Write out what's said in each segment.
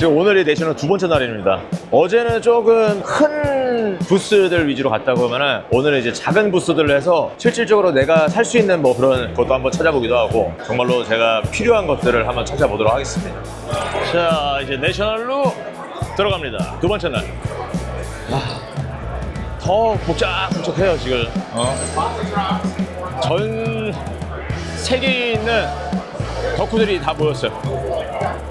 지금 오늘이 내셔널 두 번째 날입니다. 어제는 조금 큰 부스들 위주로 갔다고 하면은 오늘은 이제 작은 부스들로 해서 실질적으로 내가 살 수 있는 뭐 그런 것도 한번 찾아보기도 하고 정말로 제가 필요한 것들을 한번 찾아보도록 하겠습니다. 자, 이제 내셔널로 들어갑니다. 두 번째 날. 아, 더 복잡복잡해요 지금. 어? 전 세계에 있는 덕후들이 다 모였어요.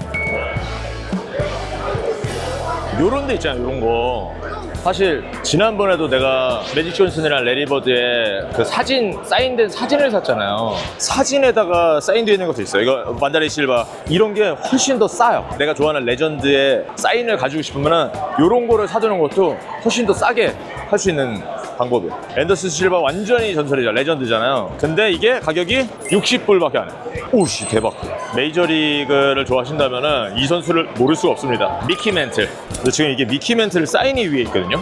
요런 데 있잖아요, 요런 거. 사실 지난번에도 내가 매직 존슨이랑 레리버드의 그 사진 사인된 사진을 샀잖아요. 사진에다가 사인되어 있는 것도 있어요. 이거 만다리 실바 이런 게 훨씬 더 싸요. 내가 좋아하는 레전드의 사인을 가지고 싶으면은 요런 거를 사두는 것도 훨씬 더 싸게 할 수 있는 방법이에요. 앤더슨 실바 완전히 전설이죠. 레전드잖아요. 근데 이게 가격이 60불밖에 안 해요. 오씨 대박. 메이저리그를 좋아하신다면은 이 선수를 모를 수가 없습니다. 미키 멘틀. 근데 지금 이게 미키 멘틀 사인이 위에 있거든요.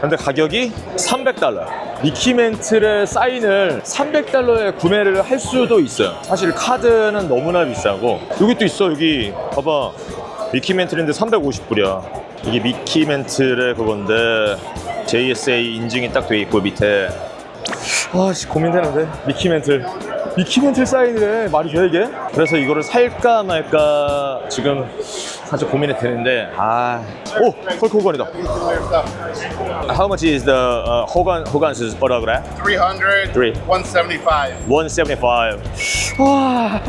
근데 가격이 300달러. 미키 멘틀의 사인을 300달러에 구매를 할 수도 있어요. 사실 카드는 너무나 비싸고 여기 또 있어 여기 봐봐. 미키 멘틀인데 350불이야. 이게 미키 멘틀의 그건데 JSA 인증이 딱 돼 있고 밑에 아씨 고민되는데 미키 멘틀 미키 멘틀 사인이래 말이 돼 이게? 그래서 이거를 살까 말까 지금 살짝 고민이 되는데 아 오 헐크 호건이다 How much is the uh, 호건 호건's autograph? 300, Three. 175. 175 와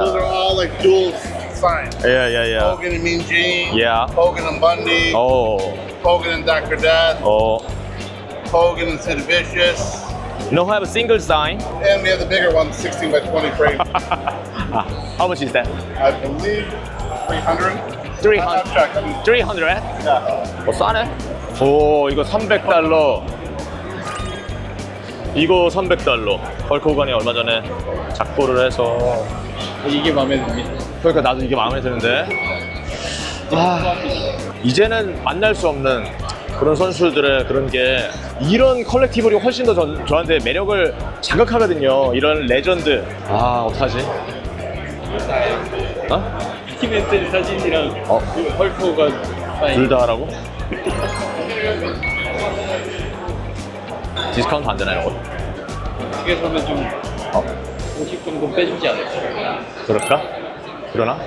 Those are all like dual signs. yeah yeah yeah Hogan and Mean Gene. Yeah. Hogan and Bundy. oh Hogan and Dr. Death. oh Hogan and Sid Vicious. no have a single sign And we have the bigger one, 16 by 20 frame. ah, how much is that? I believe 300. 300 I've checked. 300? Yeah. 어 싸네? 오 이거 300달러 이거 300달러 헐크 호간이 얼마 전에 작고를 해서 이게 마음에 듭니다. 그러니까 나도 이게 마음에 드는데 아 이제는 만날 수 없는 그런 선수들의 그런 게 이런 컬렉티블이 훨씬 더 저, 저한테 매력을 자극하거든요 이런 레전드 아 어떡하지? 어? 키멘트 사진이랑 어? 그 헐크가. 둘 다 하라고? 디스카운트 안 되나요? 두개 사면 좀 어? 50 정도 빼주지 않을까? 그럴까? 그러나?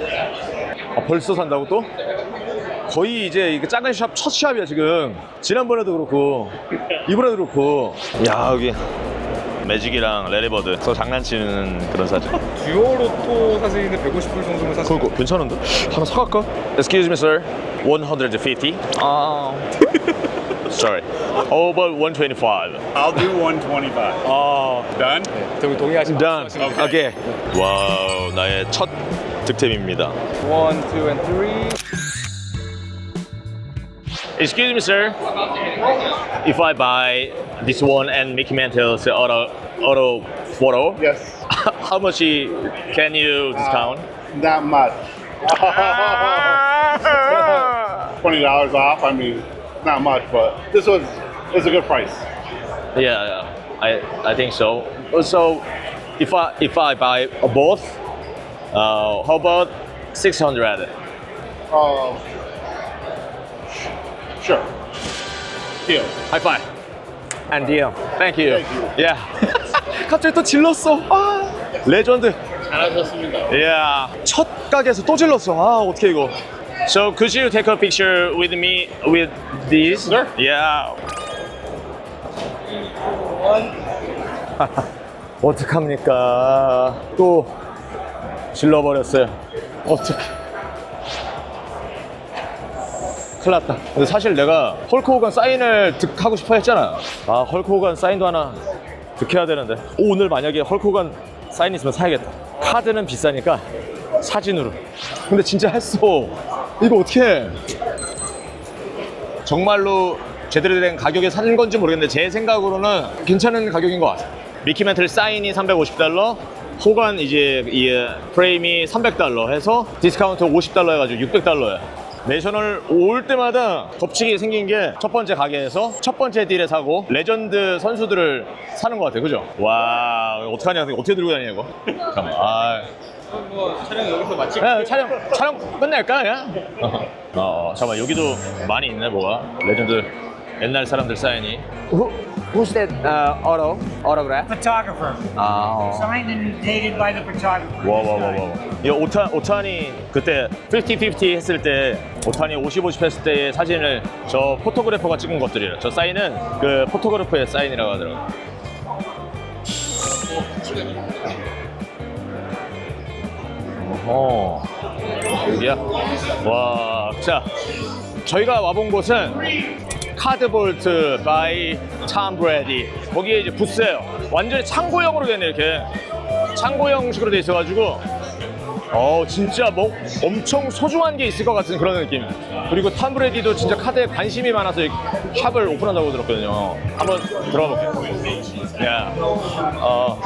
아, 벌써 산다고 또? 거의 이제 이게 작은 샵 첫 샵이야 지금 지난번에도 그렇고 이번에도 그렇고 야 여기 매직이랑 레리버드 서 장난치는 그런 사진 듀오로 또 사진인데 150불 정도면 사실 그거 괜찮은데? 하나 사갈까? Excuse me sir 150? 아 Sorry How about 125? I'll do 125. 아 Done? 동- 동의하시면 done 오케이. 오케이 와우 나의 첫 득템입니다 1, 2, and 3 Excuse me, sir. If I buy this one and Mickey Mantle's auto auto photo, Yes. how much can you discount? Not much. $20 off. I mean, not much, but this was is a good price. yeah, yeah, I I think so. Also, if I if I buy both, uh, how about six hundred? Uh, sure. Deal. High five. And deal. Thank you. Thank you. Yeah. 갑자기 또 질렀어. 아, 레전드. 잘하셨습니다. Yeah. 첫 가게에서 또 질렀어. 아, 어떻게 이거. So could you take a picture with me with this? Sure. Yeah. 어떡합니까? 또 질러버렸어요. 어떡해. 큰일 났다. 근데 사실 내가 헐크 호간 사인을 득하고 싶어 했잖아. 아, 헐크 호간 사인도 하나 득해야 되는데. 오, 오늘 만약에 헐크 호간 사인 있으면 사야겠다. 카드는 비싸니까 사진으로. 근데 진짜 했어. 이거 어떻게 정말로 제대로 된 가격에 산 건지 모르겠는데 제 생각으로는 괜찮은 가격인 것 같아. 미키 멘틀 사인이 350달러, 호간 이제 이 프레임이 300달러 해서 디스카운트 50달러 해가지고 600달러야. 내셔널 올 때마다 덮치기 생긴 게 첫 번째 가게에서 첫 번째 딜에 사고 레전드 선수들을 사는 것 같아, 그죠? 와, 어떡하냐, 어떻게 들고 다니냐, 이거. 잠깐만. 아, 뭐 촬영 여기서 마치고 그냥 촬영 촬영 끝낼까 그냥? 어, 어 잠깐만 여기도 많이 있네 뭐가 레전드 옛날 사람들 사인이. Who, who's that uh, auto autograph? photographer. 아, Signed and dated by the photographer. 와 와 와 와. 이 오타 오타니 그때 50-50 했을 때 오타니 50-50 했을 때의 사진을 저 포토그래퍼가 찍은 것들이에요. 저 사인은 그 포토그래퍼의 사인이라고 하더라고. 어 여기야. 와, 자 저희가 와본 곳은 카드볼트 바이 참 브래디 거기에 이제 부스예요. 완전히 창고형으로 되네 이렇게 창고 형식으로 돼 있어가지고 어 진짜 뭐 엄청 소중한 게 있을 것 같은 그런 느낌. 그리고 탐 브래디도 진짜 카드에 관심이 많아서 이 샵을 오픈한다고 들었거든요. 한번 들어가 볼게요. 야, 어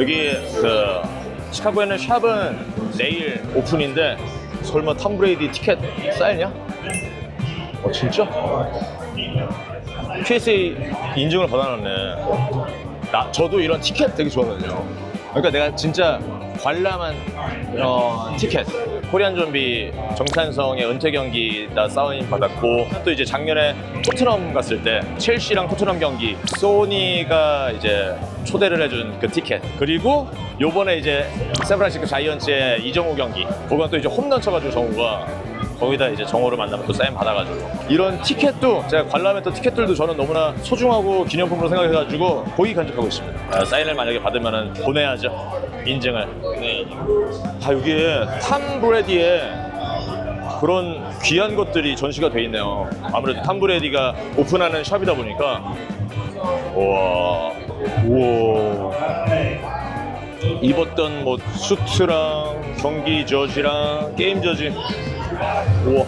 여기 그 시카고에는 샵은 내일 오픈인데 설마 탐 브레이디 티켓 쌓이냐? 어 진짜? PSA 인증을 받아놨네. 나 저도 이런 티켓 되게 좋아하거든요. 그러니까 내가 진짜 관람한 어, 티켓 코리안 좀비 정찬성의 은퇴 경기 나 사인 받았고 또 이제 작년에 토트넘 갔을 때 첼시랑 토트넘 경기 소니가 이제 초대를 해준 그 티켓 그리고 요번에 이제 샌프란시스코 자이언츠의 이정우 경기 그건 또 이제 홈런 쳐가지고 정우가 거기다 이제 정호를 만나면 또 사인 받아가지고. 이런 티켓도 제가 관람했던 티켓들도 저는 너무나 소중하고 기념품으로 생각해가지고 고이 간직하고 있습니다. 아, 사인을 만약에 받으면 보내야죠. 인증을. 아 여기에 탐 브레디의 그런 귀한 것들이 전시가 돼 있네요. 아무래도 탐 브레디가 오픈하는 샵이다 보니까. 우와. 우와. 입었던 뭐 수트랑 경기 저지랑 게임 저지 우와.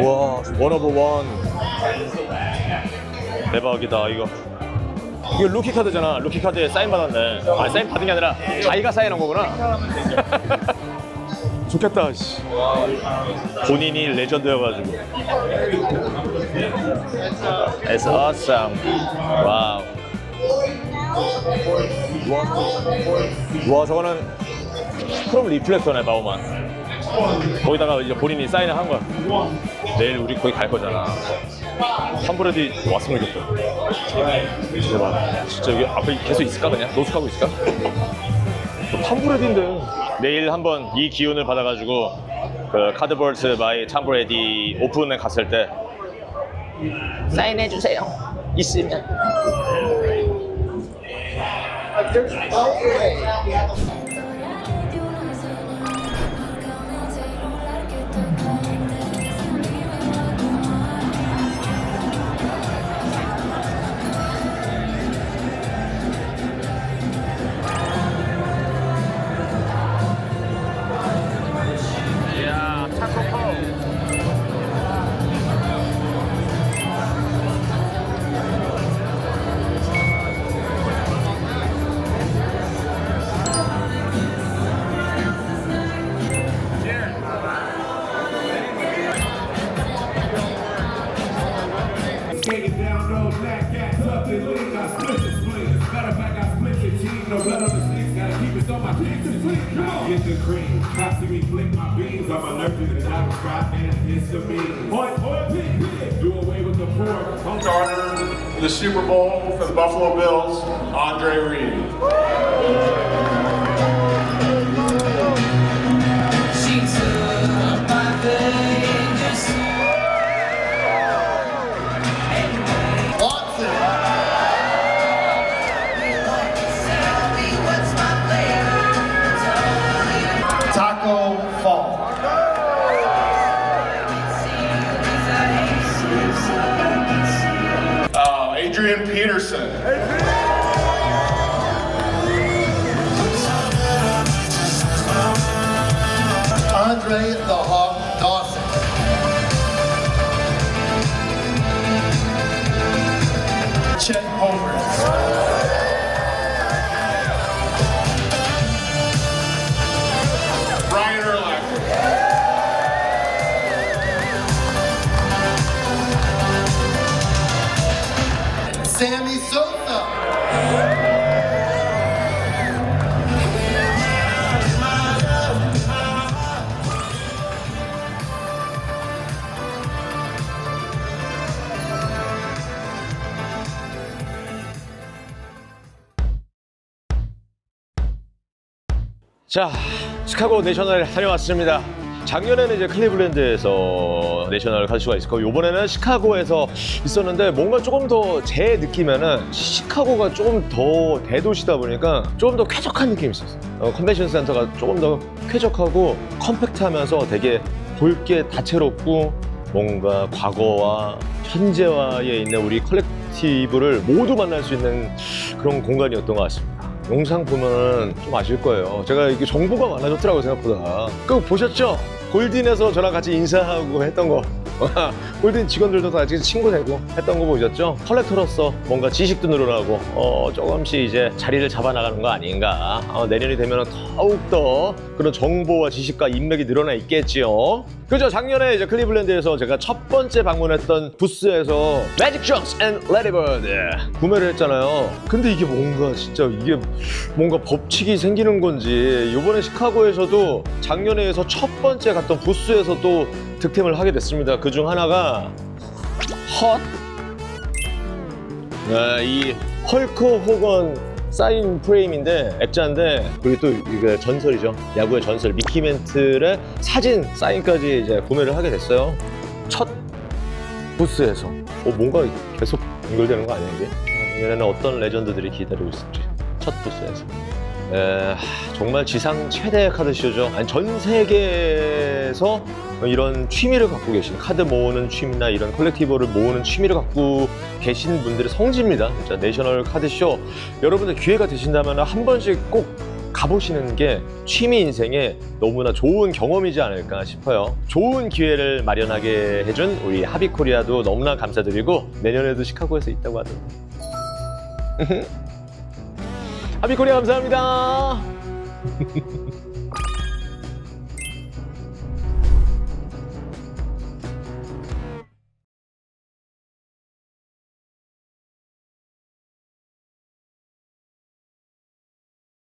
우와 원 오브 원 대박이다 이거. 이거 루키 카드잖아. 루키 카드에 사인 받았네. 아 사인 받은 게 아니라 자기가 사인한 거구나. 좋겠다 씨. 본인이 레전드여가지고. It's awesome. 와우 와 저거는 크롬 리플렉터네 바우만. 거기다가 이제 본인이 사인을 한 거야. 내일 우리 거기 갈 거잖아. 탐브레디 왔으면 좋겠다 대박 진짜 여기 앞에 계속 있을까 그냥? 노숙하고 있을까? 탐브레디인데. 내일 한번 이 기운을 받아가지고 그 카드볼트 바이 탐브레디 오픈에 갔을 때 사인해주세요. 있으면 clean, no blood on the gotta keep it my. Come on. Get the cream, cops see me flick my beans, I'm a nurse and I and it's the mean. Boy, boy, do away with the pork. The Super Bowl for the Buffalo Bills, Andre Reed. Adrian Peterson. Andre the 자, 시카고 내셔널 다녀왔습니다. 작년에는 이제 클리블랜드에서 내셔널 갈 수가 있었고 요번에는 시카고에서 있었는데 뭔가 조금 더 제 느낌에는 시카고가 조금 더 대도시다 보니까 조금 더 쾌적한 느낌이 있었어요. 어, 컨벤션 센터가 조금 더 쾌적하고 컴팩트하면서 되게 볼 게 다채롭고 뭔가 과거와 현재와에 있는 우리 컬렉티브를 모두 만날 수 있는 그런 공간이었던 것 같습니다. 영상 보면 좀 아실 거예요. 제가 이게 정보가 많아졌더라고요, 생각보다. 그거 보셨죠? 골딘에서 저랑 같이 인사하고 했던 거. 골든 직원들도 다 같이 친구 되고 했던 거 보셨죠? 컬렉터로서 뭔가 지식도 늘어나고 어, 조금씩 이제 자리를 잡아나가는 거 아닌가. 어, 내년이 되면 더욱더 그런 정보와 지식과 인맥이 늘어나 있겠지요. 그죠? 작년에 이제 클리블랜드에서 제가 첫 번째 방문했던 부스에서 매직 존스 앤 레디버드 구매를 했잖아요. 근데 이게 뭔가 진짜 이게 뭔가 법칙이 생기는 건지 이번에 시카고에서도 작년에서 첫 번째 갔던 부스에서 또 득템을 하게 됐습니다. 그 중 하나가 헛. 네, 이 헐크 호건 사인 프레임인데 액자인데 그리고 또 이게 전설이죠. 야구의 전설 미키 멘틀의 사진 사인까지 이제 구매를 하게 됐어요. 첫 부스에서 어, 뭔가 계속 연결되는 거 아니야 이게? 내년에는 어떤 레전드들이 기다리고 있을지 첫 부스에서 에, 하, 정말 지상 최대 카드쇼죠. 아니 전 세계에서 이런 취미를 갖고 계신 카드 모으는 취미나 이런 컬렉티브를 모으는 취미를 갖고 계신 분들의 성지입니다. 진짜 내셔널 카드쇼 여러분들 기회가 되신다면 한 번씩 꼭 가보시는 게 취미 인생에 너무나 좋은 경험이지 않을까 싶어요. 좋은 기회를 마련하게 해준 우리 하비코리아도 너무나 감사드리고 내년에도 시카고에서 있다고 하던데. 하비코리아 감사합니다.